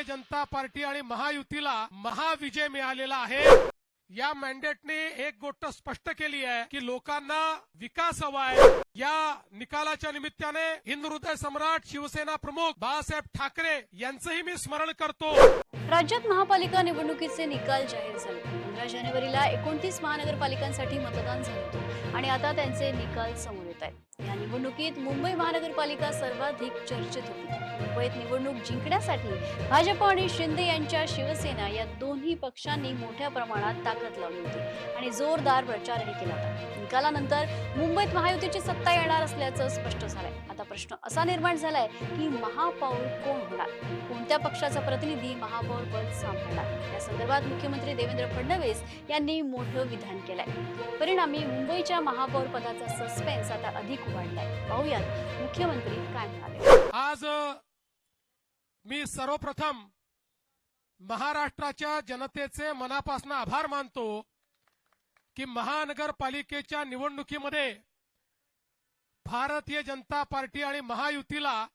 Bharatiya Janata party आणि महायुतीला महाविजय मिळालेला आहे. या मॅन्डेटने एक गोष्ट स्पष्ट केली आहे की लोकांना विकास हवा आहे. या निकालाच्या निमित्ताने हिंद हृदय सम्राट शिवसेना प्रमुख बाळासाहेब ठाकरे यांचंही मी स्मरण करतो. राज्यात महापालिका निवडणुकीचे निकाल जाहीर झाले. पंधरा जानेवारीला एकोणतीस महानगरपालिकांसाठी मतदान झालं आणि आता त्यांचे निकाल समोर येत आहेत. निवडणुकीत मुंबई महानगरपालिका सर्वाधिक चर्चेत होती. मुंबईत निवडणूक जिंकण्यासाठी भाजप आणि शिंदे यांच्या शिवसेना या दोन्ही पक्षांनी मोठ्या प्रमाणात ताकद लावली होती आणि जोरदार प्रचारही केला होता. निकालानंतर मुंबईत महायुतीची सत्ता येणार असल्याचं स्पष्ट झालंय. आता प्रश्न असा निर्माण झालाय की महापौर कोण होणार? कोणत्या पक्षाचा प्रतिनिधी महापौर पद सांभाळणार? या संदर्भात मुख्यमंत्री देवेंद्र फडणवीस यांनी मोठं विधान केलंय. परिणामी मुंबईच्या महापौर पदाचा सस्पेन्स आता अधिक मुख्यमंत्री काय म्हणाले. आज मी सर्वप्रथम महाराष्ट्राच्या जनतेचे मनापासून आभार मानतो की महानगरपालिकेच्या निवडणुकीमध्ये भारतीय जनता पार्टी आणि महायुतीला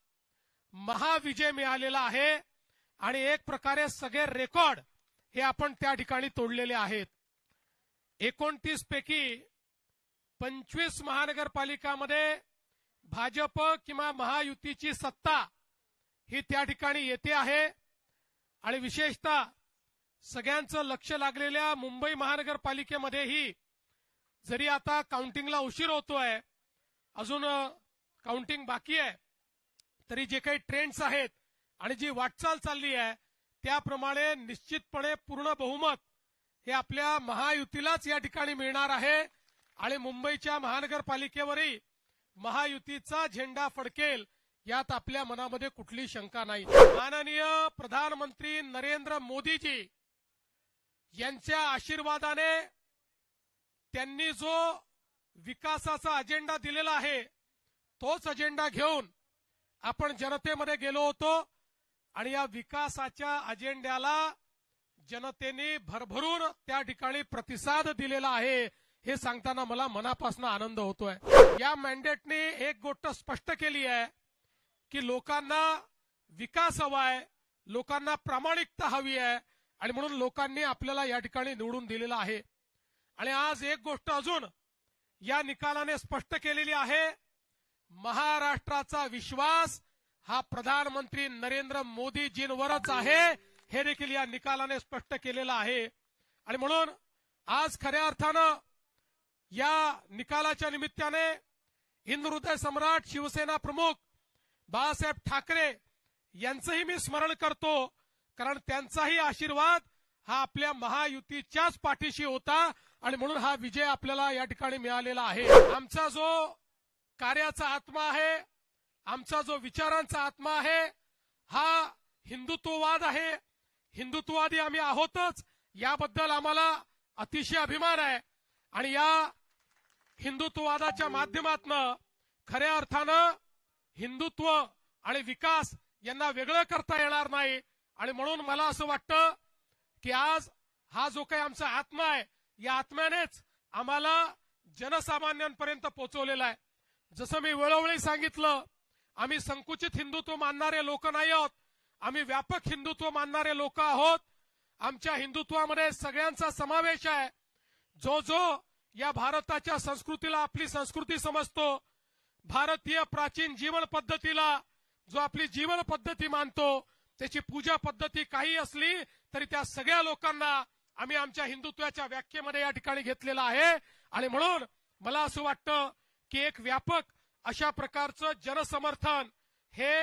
महाविजय मिळालेला आहे आणि एक प्रकारे सगळे रेकॉर्ड हे आपण त्या ठिकाणी तोडलेले आहेत. एकोणतीस पैकी पंचवीस महानगरपालिकामध्ये भाजप किंवा महायुतीची सत्ता ही त्या ठिकाणी येते आहे. आणि विशेषतः सगळ्यांचं लक्ष लागलेल्या मुंबई महानगरपालिकेमध्येही जरी आता काउंटिंगला उशीर होतोय अजून काउंटिंग बाकी आहे तरी जे काही ट्रेंड्स आहेत आणि जी वाटचाल चालली आहे त्याप्रमाणे निश्चितपणे पूर्ण बहुमत हे आपल्या महायुतीलाच या ठिकाणी मिळणार आहे. आणि मुंबईच्या महानगरपालिकेवरही महायुतीचा झेंडा फडकेल यात आपल्या मनामध्ये कुठली शंका नाही. माननीय प्रधानमंत्री नरेंद्र मोदीजी यांच्या आशीर्वादाने त्यांनी जो विकासाचा अजेंडा दिलेला आहे तोच अजेंडा घेऊन आपण जनतेमध्ये गेलो होतो आणि या विकासाच्या अजेंड्याला जनतेने भरभरून त्या ठिकाणी प्रतिसाद दिलेला आहे. हे सांगताना मला मनापासून आनंद होतोय. या मॅन्डेटने एक गोष्ट स्पष्ट केली आहे की लोकांना विकास हवा आहे लोकांना प्रामाणिकता हवी आहे आणि म्हणून लोकांनी आपल्याला या ठिकाणी निवडून दिलेलं आहे. आणि आज एक गोष्ट अजून या निकालाने स्पष्ट केलेली आहे महाराष्ट्राचा विश्वास हा प्रधानमंत्री नरेंद्र मोदीजींवरच आहे हे देखील या निकालाने स्पष्ट केलेलं आहे. आणि म्हणून आज खऱ्या अर्थानं या निकालाच्या निमित्ताने हिंद हृदय सम्राट शिवसेना प्रमुख बाळासाहेब ठाकरे यांचंही मी स्मरण करतो कारण त्यांचाही आशीर्वाद हा आपल्या महायुतीच्याच पाठीशी होता आणि म्हणून हा विजय आपल्याला या ठिकाणी मिळालेला आहे. आमचा जो कार्याचा आत्मा आहे आमचा जो विचारांचा आत्मा आहे हा हिंदुत्ववाद आहे. हिंदुत्ववादी आम्ही आहोतच याबद्दल आम्हाला अतिशय अभिमान आहे. आणि या हिंदुत्ववादाच्या माध्यमातनं खऱ्या अर्थानं हिंदुत्व आणि विकास यांना वेगळं करता येणार नाही. आणि म्हणून मला असं वाटतं की आज हा जो काही आमचा आत्मा आहे या आत्म्यानेच आम्हाला जनसामान्यांपर्यंत पोहोचवलेला आहे. जसं मी वेळोवेळी सांगितलं आम्ही संकुचित हिंदुत्व मानणारे लोक नाही आहोत. आम्ही व्यापक हिंदुत्व मानणारे लोक आहोत. आमच्या हिंदुत्वामध्ये सगळ्यांचा समावेश आहे. जो जो या भारताच्या संस्कृतीला आपली संस्कृती समजतो भारतीय प्राचीन जीवन पद्धतीला जो आपली जीवन पद्धती मानतो त्याची पूजा पद्धती काही असली तरी त्या सगळ्या लोकांना आम्ही आमच्या हिंदुत्वाच्या व्याख्येमध्ये या ठिकाणी घेतलेला आहे. आणि म्हणून मला असं वाटतं की एक व्यापक अशा प्रकारचं जनसमर्थन हे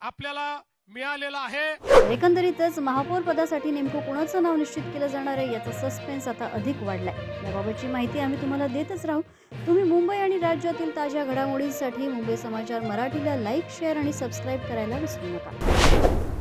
आपल्याला मिळालेलं आहे. एकंदरीतच महापौर पदासाठी नेमकं कुणाचं नाव निश्चित केलं जाणार आहे याचा सस्पेन्स आता अधिक वाढलाय. याबाबतची माहिती आम्ही तुम्हाला देतच राहू. तुम्ही मुंबई आणि राज्यातील ताज्या घडामोडींसाठी मुंबई समाचार मराठीला लाईक शेअर आणि सबस्क्राईब करायला विसरू नका.